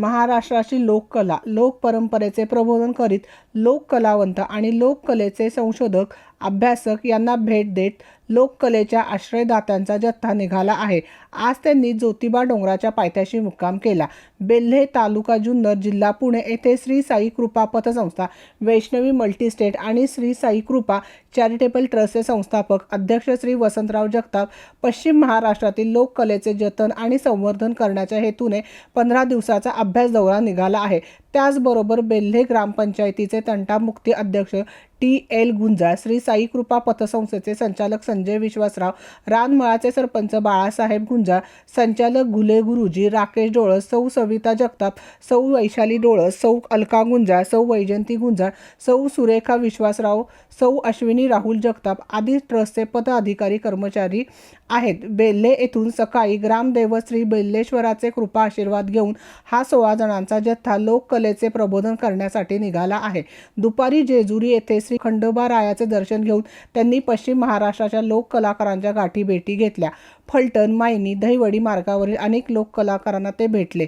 महाराष्ट्राची लोककला लोकपरंपरेचे प्रबोधन करीत लोककलावंत आणि लोककलेचे संशोधक अभ्यासक यांना भेट देत लोककलेच्या आश्रयदात्यांचा जथ्था निघाला आहे. आज त्यांनी ज्योतिबा डोंगराच्या पायथ्याशी मुक्काम केला. बेल्हे तालुका जुन्नर जिल्हा पुणे येथे श्री साई कृपा पतसंस्था वैष्णवी मल्टीस्टेट आणि श्री साई कृपा चॅरिटेबल ट्रस्टचे संस्थापक अध्यक्ष श्री वसंतराव जगताप पश्चिम महाराष्ट्रातील लोककलेचे जतन आणि संवर्धन करण्याच्या हेतूने पंधरा दिवसाचा अभ्यास दौरा निघाला आहे. त्याचबरोबर बेल्हे ग्रामपंचायतीचे तंटामुक्ती अध्यक्ष टी एल गुंजा श्री साई कृपा पतसंस्थेचे संचालक संजय विश्वासराव रानमळाचे सरपंच बाळासाहेब गुंजा संचालक घुले गुरुजी राकेश डोळस सौ सविता जगताप सौ वैशाली डोळस सौ अलका गुंजा सौ वैजंती गुंजा सौ सुरेखा विश्वासराव सौ अश्विनी राहुल जगताप आदी ट्रस्टचे पदाधिकारी कर्मचारी आहेत. बेल्ले येथून सकाळी ग्रामदैवत श्री बेल्लेश्वराचे कृपा आशीर्वाद घेऊन हा सोळा जणांचा जथ्था लोककलेचे प्रबोधन करण्यासाठी निघाला आहे. दुपारी जेजुरी येथे श्री खंडोबा रायाचे दर्शन घेऊन त्यांनी पश्चिम महाराष्ट्राच्या लोक कलाकारांच्या गाठी भेटी घेतल्या. फलटण मायनी दहिवडी मार्गावरील अनेक लोक कलाकारांना ते भेटले.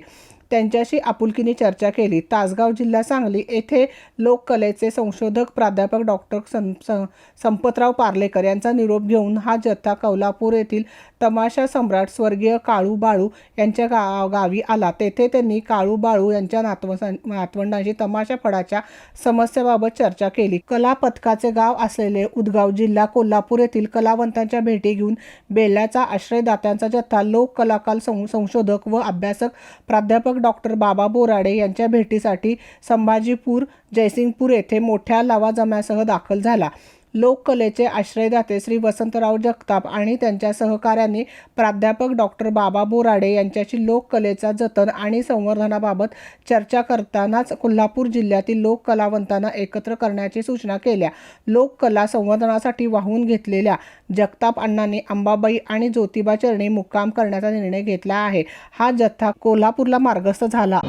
त्यांच्याशी आपुलकीने चर्चा केली. तासगाव जिल्हा सांगली येथे लोककलेचे संशोधक प्राध्यापक डॉक्टर सं सं- संपतराव पार्लेकर यांचा निरोप घेऊन हा जथ्था कौलापूर येथील तमाशा सम्राट स्वर्गीय काळू बाळू यांच्या गा गावी आला. तेथे त्यांनी काळू बाळू यांच्या नातव नातवंडांशी तमाशा फडाच्या समस्याबाबत चर्चा केली. कला पथकाचे गाव असलेले उदगाव जिल्हा कोल्हापूर येथील कलावंतांच्या भेटी घेऊन बेल्याचा आश्रयदात्यांचा जथ्था लोक कलाकार सं संशोधक व अभ्यासक प्राध्यापक डॉक्टर बाबा बोराडे यांच्या भेटीसाठी संभाजीपूर जयसिंगपूर येथे मोठ्या लवाजम्यासह दाखल झाला. लोककलेचे आश्रयदाते श्री वसंतराव जगताप आणि त्यांच्या सहकाऱ्यांनी प्राध्यापक डॉक्टर बाबा बोराडे यांच्याशी लोककलेचा जतन आणि संवर्धनाबाबत चर्चा करतानाच कोल्हापूर जिल्ह्यातील लोककलावंतांना एकत्र करण्याची सूचना केल्या. लोककला संवर्धनासाठी वाहून घेतलेल्या जगताप अण्णांनी अंबाबाई आणि ज्योतिबा चरणी मुक्काम करण्याचा निर्णय घेतला आहे. हा जथ्था कोल्हापूरला मार्गस्थ झाला.